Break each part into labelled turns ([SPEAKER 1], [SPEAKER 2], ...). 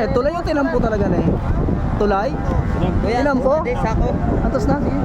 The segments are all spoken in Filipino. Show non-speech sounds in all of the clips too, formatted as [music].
[SPEAKER 1] eh, tulay yung tinampo talaga na eh. Tulay? Tinampo? Antos na, sige.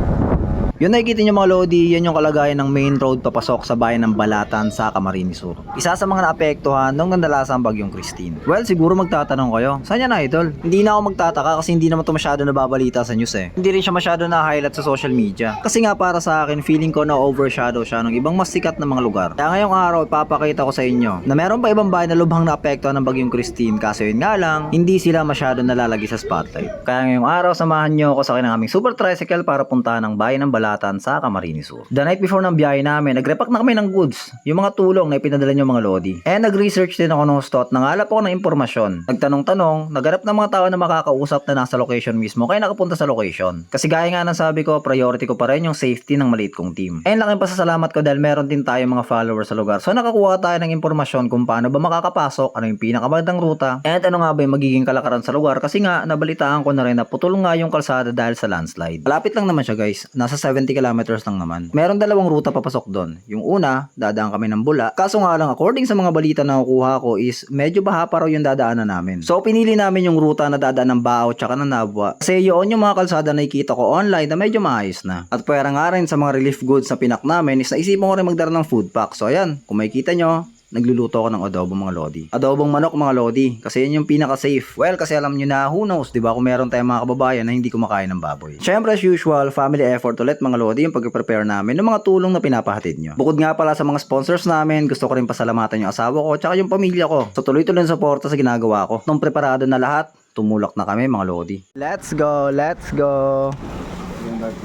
[SPEAKER 1] Yun nakikita nyo mga Lodi, yan yung kalagayan ng main road papasok sa bayan ng Balatan sa Camarines Sur. Isa sa mga naapektuhan nung nandalasang bagyong Christine. Well, siguro magtatanong kayo, saan yan idol? Hindi na ako magtataka kasi hindi naman to masyado nababalita sa news eh. Hindi rin siya masyado na-highlight sa social media. Kasi nga para sa akin, feeling ko na overshadow siya ng ibang mas sikat na mga lugar. Kaya ngayong araw, ipapakita ko sa inyo na meron pa ibang bayan na lubhang naapektuhan ng bagyong Christine kaso yun nga lang, hindi sila masyado nalalagi sa spotlight. Kaya ngayong araw, samahan nyo ako sa akin ng aming super tricycle para puntahan ng bayan ng Balatan sa Camarines Sur. The night before ng biyahe namin, nagrepack na kami ng goods, yung mga tulong na ipinadala nyo mga lodi. And nag-research din ako ng host at nangalap ako ng impormasyon. Nagtanong-tanong, naganap ng mga tao na makakausap na nasa location mismo kaya nakapunta sa location. Kasi gaya nga ng sabi ko, priority ko pa rin yung safety ng maliit kong team. And laking pasasalamat ko dahil meron din tayo mga followers sa lugar. So nakakuha tayo ng impormasyon kung paano ba makakapasok, ano yung pinakamagandang ruta, and ano nga ba yung magiging kalakaran sa lugar kasi nga nabalitaan ko na rin na putol nga yung kalsada dahil sa landslide. Malapit lang naman siya guys, nasa 70 kilometers lang naman. Meron dalawang ruta papasok doon. Yung una, dadaan kami ng Bula. Kaso nga lang, according sa mga balita na nakukuha ko is medyo baha pa raw yung dadaanan namin. So pinili namin yung ruta na dadaan ng Bao tsaka ng Nabwa. Kasi yun yung mga kalsada na nakikita ko online na medyo maayos na. At pwera nga rin sa mga relief goods na pinak namin is naisipan ko rin magdala ng food pack. So ayan, kung makikita nyo, nagluluto ako ng adobo mga lodi. Adobong manok mga lodi kasi yun yung pinaka safe. Well, kasi alam nyo na who knows, 'di ba? Kung meron tayong mga kababayan na hindi kumakain ng baboy. Syempre as usual, family effort ulit mga lodi yung pag-prepare namin ng mga tulong na pinapahatid nyo. Bukod nga pala sa mga sponsors namin, gusto ko rin pasalamatan yung asawa ko tsaka yung pamilya ko. So tuloy-tuloy ng suporta sa ginagawa ko. Nung preparado na lahat, tumulak na kami mga lodi. Let's go, let's go.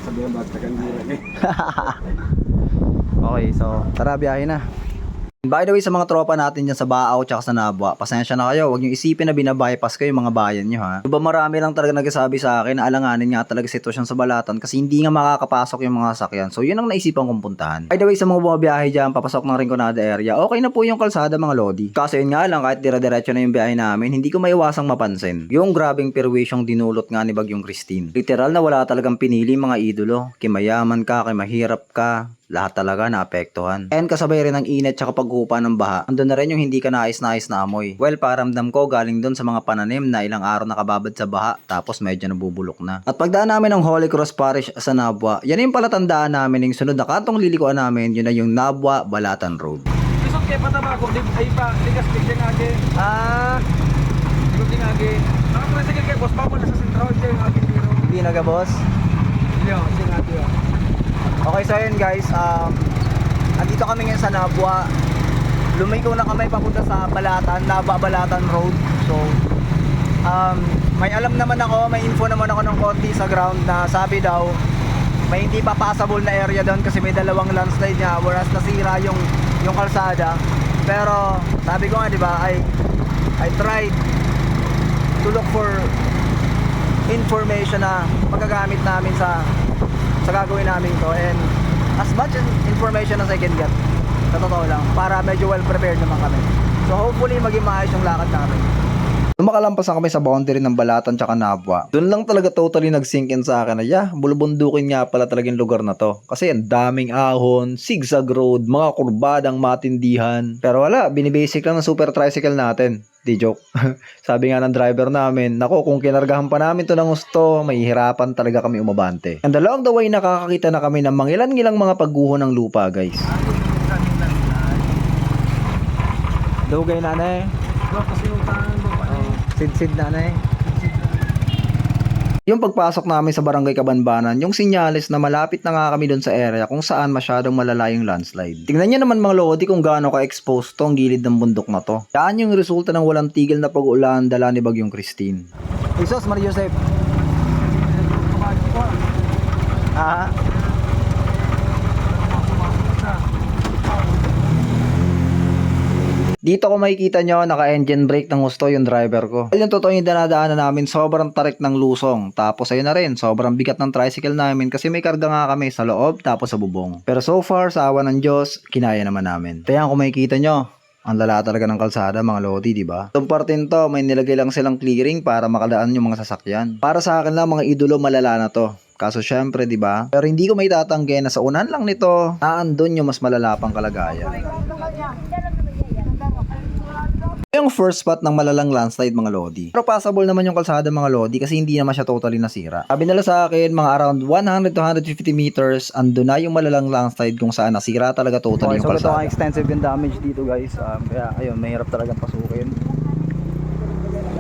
[SPEAKER 2] Sabihan ba, kagandira eh. [laughs]
[SPEAKER 1] Okay, so tara biyahe na. By the way, sa mga tropa natin dyan sa Baaw tsaka sa Nabwa, pasensya na kayo. Huwag nyo isipin na binabypass ko yung mga bayan nyo ha. Diba marami lang talaga nagsasabi sa akin na alanganin nga talaga sitwasyon sa Balatan kasi hindi nga makakapasok yung mga sakyan. So yun ang naisipan kong puntahan. By the way, sa mga bumabiyahe dyan, papasok ng Rinconada area, okay na po yung kalsada mga lodi. Kaso yun nga lang, kahit dire-diretso na yung biyahe namin, hindi ko maiwasang mapansin. Yung grabing perwisyong dinulot nga ni Bagyong Christine. Literal na wala talagang pinili mga idolo. Kimayaman ka, kimahirap ka, lahat talaga naapektuhan. And kasabay rin ng init tsaka pagkupa ng baha, andun na rin yung hindi ka nais-nais na amoy. Well, paramdam ko galing dun sa mga pananim na ilang araw nakababad sa baha, tapos medyo nabubulok na. At pagdaan namin ng Holy Cross Parish sa Nabwa, yan yung palatandaan namin yung sunod na kantong lilikuan namin, yun na yung Nabwa Balatan Road.
[SPEAKER 2] Isok kay pataba ko, di ay pa, tigas bigyan nga age.
[SPEAKER 1] Ah,
[SPEAKER 2] Ikot din age. Nakakuha sige kay boss pa mo nasa sentral siya yung aking biro.
[SPEAKER 1] hindi na ka boss.
[SPEAKER 2] Yo, siya nga tiyo.
[SPEAKER 1] Okay, so yun guys, um, andito kami ngayon sa Nabwa. Lumiko na kami papunta sa Balatan, Nabwa Balatan Road. So, um, may alam naman ako, may info naman ako ng konti sa ground na sabi daw, may hindi pa passable na area doon kasi may dalawang landslide niya whereas nasira yung yung kalsada. Pero sabi ko nga 'di ba, I I tried to look for information na magagamit namin sa sa gagawin namin to and as much information as I can get sa totoo lang para medyo well prepared naman kami so hopefully maging maayos yung lakad namin Nung makalampas na kami sa boundary ng Balatan tsaka Nabwa, doon lang talaga totally nag-sink in sa akin na yeah, bulubundukin nga pala talagang lugar na to. Kasi ang daming ahon, zigzag road, mga kurbadang matindihan. Pero wala, binibasic lang ng super tricycle natin. Di joke. [laughs] Sabi nga ng driver namin, nako kung kinargahan pa namin to ng gusto, mahihirapan talaga kami umabante. And along the way, nakakakita na kami ng mangilan-ngilang mga pagguho ng lupa, guys. Dugay na na.
[SPEAKER 2] Bro, kasi yung tangan mo pa eh.
[SPEAKER 1] Sid-sid na na eh. Yung pagpasok namin sa barangay Kabanbanan, yung sinyalis na malapit na nga kami doon sa area kung saan masyadong malala yung landslide. Tingnan niyo naman mga lodi kung gaano ka-exposed tong gilid ng bundok na to. Yan yung resulta ng walang tigil na pag-ulan dala ni Bagyong Christine. Jesus, Maria Joseph. Ah, Dito ko makikita nyo, naka-engine brake ng gusto yung driver ko. Yung totoo yung dinadaanan namin, sobrang tarik ng lusong. Tapos ayun na rin, sobrang bigat ng tricycle namin kasi may karga nga kami sa loob tapos sa bubong. Pero so far, sa awa ng Diyos, kinaya naman namin. Kaya kung makikita nyo, ang lala talaga ng kalsada mga lodi, di ba? Itong partin to, may nilagay lang silang clearing para makadaan yung mga sasakyan. Para sa akin lang, mga idolo malala na to. Kaso syempre, di ba? Pero hindi ko may tatanggi na sa unan lang nito, naandun yung mas malala pang kalagayan. Yung first spot ng malalang landslide mga Lodi. Pero passable naman yung kalsada mga Lodi kasi hindi naman siya totally nasira. Sabi nila sa akin, mga around 100 to 150 meters, ando na yung malalang landslide kung saan nasira talaga totally yung kalsada. extensive yung damage dito guys. Um, kaya ayun, mahirap talagang pasukin.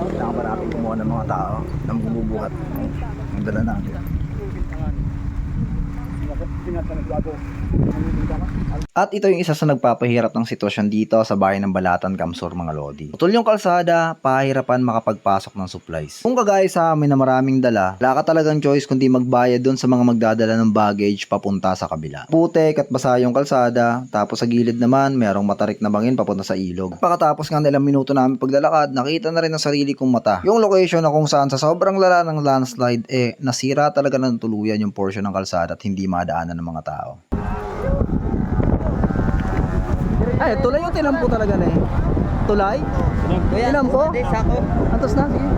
[SPEAKER 1] Kailangan pa natin kumuha ng mga tao na magbubuhat. Ang dala natin. At ito yung isa sa nagpapahirap ng sitwasyon dito sa bayan ng Balatan, Kamsur, mga Lodi. Putol yung kalsada, pahirapan makapagpasok ng supplies. Kung kagaya sa amin na maraming dala, wala ka talagang choice kundi magbayad doon sa mga magdadala ng baggage papunta sa kabila. Putek at basa yung kalsada, tapos sa gilid naman, merong matarik na bangin papunta sa ilog. Pagkatapos nga ng ilang minuto namin paglalakad, nakita na rin ng sarili kong mata. Yung location na kung saan sa sobrang lala ng landslide, eh, nasira talaga ng tuluyan yung portion ng kalsada at hindi madaanan ng mga tao. Ay, tulay yung tinampo talaga na eh. Tulay? Tinampo? Antos na, sige.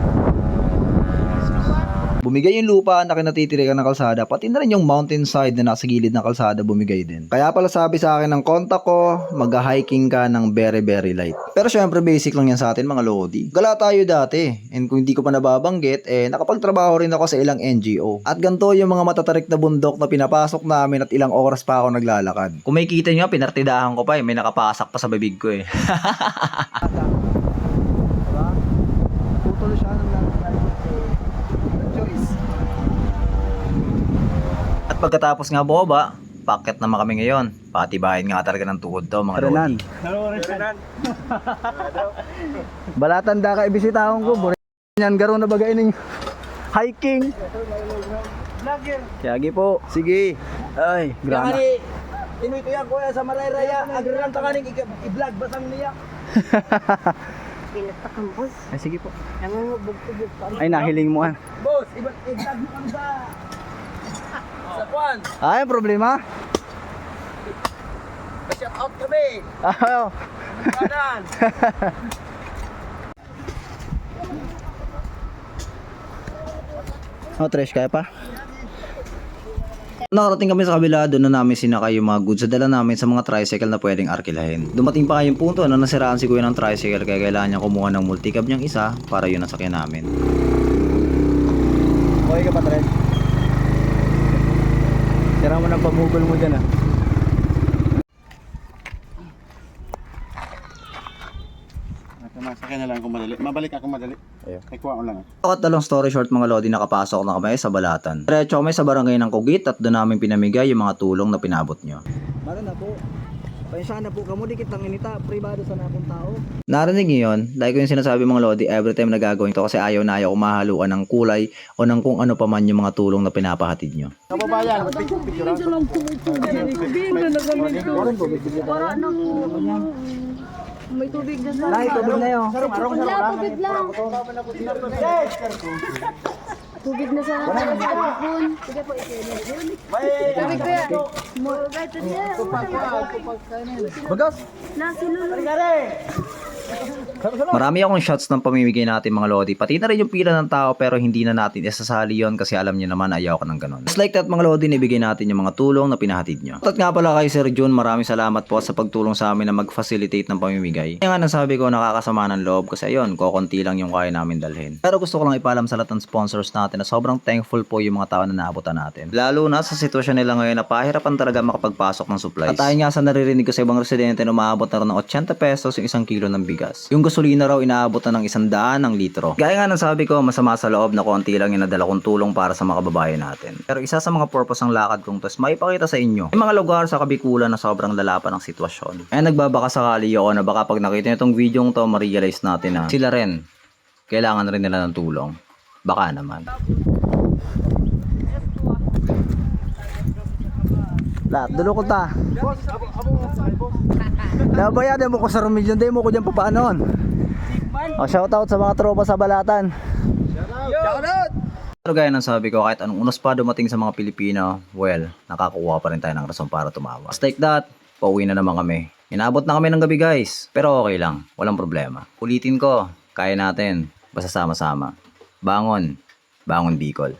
[SPEAKER 1] Bumigay yung lupa na kinatitirikan ng kalsada, pati na rin yung mountainside na nasa gilid ng kalsada bumigay din. Kaya pala sabi sa akin ng kontak ko, mag-hiking ka ng very very light. Pero syempre basic lang yan sa atin mga lodi. Gala tayo dati, and kung hindi ko pa nababanggit, eh nakapagtrabaho rin ako sa ilang NGO. At ganito yung mga matatarik na bundok na pinapasok namin at ilang oras pa ako naglalakad. Kung may kita nyo, pinartidahan ko pa eh, may nakapasak pa sa bibig ko eh. [laughs] Putol siya ng choice. At pagkatapos nga bumaba, packet naman kami ngayon. Patibayin nga talaga ng tuhod to mga lodi. [laughs] Balatan da ka ibisitahon ko. Buri yan garo na bagay ning hiking. Yagi po. Sige. Ay, grabe.
[SPEAKER 2] Inoy ko yan kuya sa Marayraya. Agraran ta kaning i-vlog basang niya.
[SPEAKER 3] Pinatakang boss. [laughs]
[SPEAKER 1] Ay, sige po.
[SPEAKER 3] Pa.
[SPEAKER 1] Ay, nahiling mo ah.
[SPEAKER 2] Boss, i-vlog mo kami sa sa kwan.
[SPEAKER 1] Ay, problema.
[SPEAKER 2] Shout out kami.
[SPEAKER 1] Ah,
[SPEAKER 2] Kanan. [laughs]
[SPEAKER 1] Oh, trash kaya pa? Nakarating kami sa kabila, doon na namin sinakay yung mga goods sa dala namin sa mga tricycle na pwedeng arkilahin. Dumating pa kayong punto na nasiraan si kuya ng tricycle kaya kailangan niya kumuha ng multicab niyang isa para yun ang sakyan namin. Okay ka pa, Tren? Sira mo ng pamugol mo dyan ah.
[SPEAKER 4] Masakay na lang kung madali. Mabalik ako madali.
[SPEAKER 1] Ayun.
[SPEAKER 4] Ay, kuha ko lang.
[SPEAKER 1] Cut na long story short mga lodi, nakapasok na kami sa Balatan. Diretso kami sa barangay ng Kugit at doon namin pinamigay yung mga tulong na pinabot nyo.
[SPEAKER 2] Mara na po. Pasensya na po kamo dikit lang inita pribado sa nakong tao.
[SPEAKER 1] Narinig niyo yun? Like ko yung sinasabi mga lodi, every time na gagawin to kasi ayaw na ayaw kumahaluan ng kulay o ng kung ano pa man yung mga tulong na pinapahatid nyo.
[SPEAKER 4] Kababayan, picture
[SPEAKER 3] Para na po. May tubig na sa
[SPEAKER 2] Nay, tubig na yun.
[SPEAKER 3] Wala, tubig lang. [laughs] Tubig na sa hapon. Sige po, Tubig ko yan. Mo- Ito niya.
[SPEAKER 2] Bagas.
[SPEAKER 3] Nasunod.
[SPEAKER 1] Marami akong shots ng pamimigay natin mga lodi. Pati na rin yung pila ng tao pero hindi na natin isasali yon kasi alam niyo naman ayaw ko ng ganun. Just like that mga lodi, nibigay natin yung mga tulong na pinahatid nyo. At nga pala kay Sir Jun, maraming salamat po sa pagtulong sa amin na mag-facilitate ng pamimigay. Kaya nga nasabi ko nakakasama ng loob kasi ayun, kokonti lang yung kaya namin dalhin. Pero gusto ko lang ipaalam sa lahat ng sponsors natin na sobrang thankful po yung mga tao na naabutan natin. Lalo na sa sitwasyon nila ngayon na pahirapan talaga makapagpasok ng supplies. At ayon nga sa naririnig ko sa ibang residente na umaabot na rin ng 80 pesos yung isang kilo ng bigas. Yung gasolina raw inaabot na ng isang daan ng litro. Gaya nga ng sabi ko, masama sa loob na konti lang yung nadala kong tulong para sa mga kababayan natin. Pero isa sa mga purpose ng lakad kong to is maipakita sa inyo yung mga lugar sa Kabikulan na sobrang lala pa ng sitwasyon. Kaya nagbabaka sakali ako na baka pag nakita nyo itong video to, ma-realize natin na sila rin, kailangan rin nila ng tulong. Baka naman. La, dulo ko ta. Nabayadan mo ko sa rumilyon, di mo ko dyan papaanon. O, shoutout sa mga tropa sa Balatan.
[SPEAKER 2] Shout out.
[SPEAKER 1] Pero gaya ng sabi ko, kahit anong unos pa dumating sa mga Pilipino, well, nakakuha pa rin tayo ng rason para tumawa. Just like that, pauwi na naman kami. Inabot na kami ng gabi guys, pero okay lang, walang problema. Ulitin ko, kaya natin, basta sama-sama. Bangon, bangon Bicol.